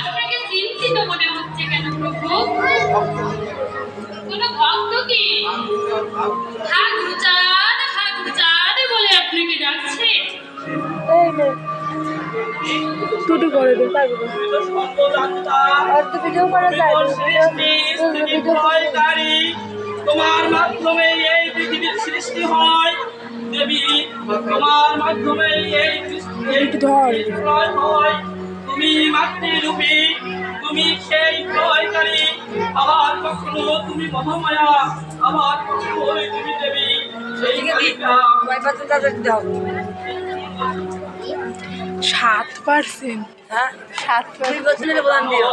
আপনাকে চিন্তিত মনে হচ্ছে কেন প্রভু কোনো বলে আপনাকে ডাকছে টুটু করে দে পারব তো ভিডিও করা যায় ভিডিও তোমার মাধ্যমে এই পৃথিবীর সৃষ্টি হয়। দেবী তোমার মাধ্যমে এই। প্রলয় হয়। তুমি মাতৃরূপী তুমি সেই প্রলয়কারী আবার কখনো তুমি মহামায়া আবার কখনো তুমি দেবী। সেই সাত পার্সেন্ট। হ্যাঁ? সাত বছরের জানো,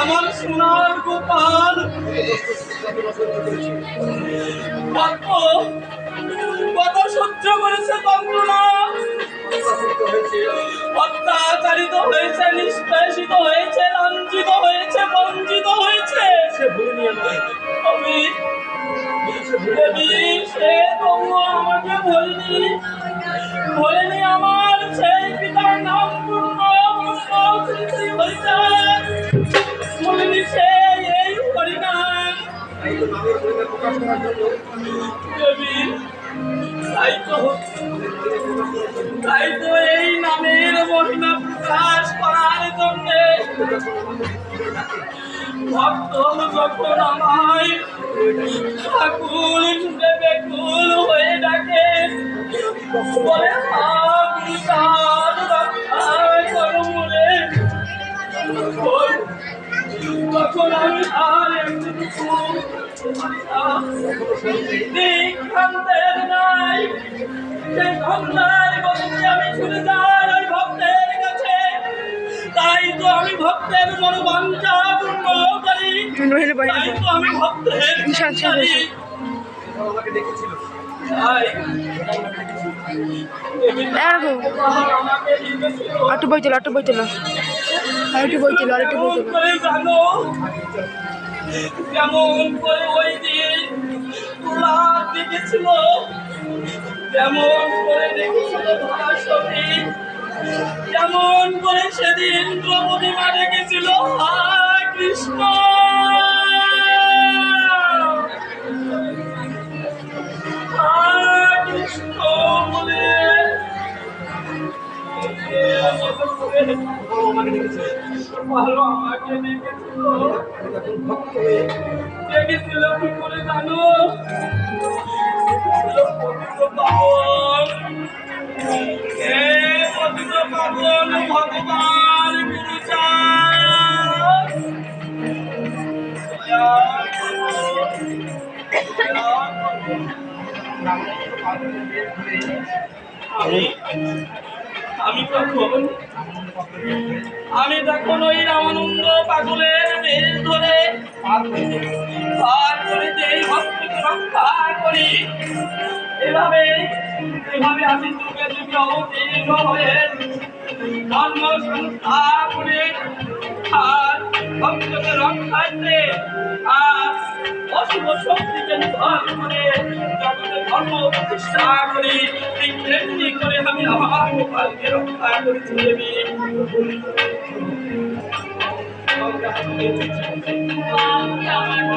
আমার সোনার গোপাল। কত সহ্য করেছে তন্ত্রণা অত্যাচারিত হয়েছে, নিষ্পেষিত হয়েছে, লাঞ্ছিত হয়েছে, বঞ্চিত হয়েছে। সে আমাকে তাই এই নামের মহিমা প্রকাশ করার জন্য ভক্ত যখন আমায় ঠাকুর শুনে বেকুল হয়ে ডাকে বলে আমি আর দিক্ষান্তের নাই। সেই গঙ্গার গতিতে আমি ছুটে যাই ওই ভক্তের কাছে। তাই তো আমি ভক্তের মনোবাঞ্ছা পূর্ণ করি। তাই তো আমি ভক্তের ঈশান সাহেব করি। তাই এরকম আমাকে লিখেছিল আটু বই তোলো আটু বই তোলো। আর একটু বই তোলো আর একটু বই তোলো। কেমন করে ওই দিন তোলা দেখেছিল? কেমন করে দেখেছিল কেমন করে সেদিন দ্রৌপদী মা দেখেছিল? হায় কৃষ্ণ! কৃষ্ণ বলে। ভালো আমাকে দেখেছিল দেখেছিল কি করে জানো? ভগবান গুরু করো। আমি তখন আমি তখন ওই রামানন্দ পাগলের বেশ ধরে রক্ষা করি। এভাবে এভাবে আমি যুগে যুগে অবতীর্ণ হয়ে ধর্ম সংস্থা করে আর ভক্তকে রক্ষার্থে আর অশুভ শক্তিকে নিধন করে ধর্ম প্রতিষ্ঠা করি ঠিক তেমনি করে আমি আমার গোপালকে রক্ষা করেছি দেবী আপনি আমার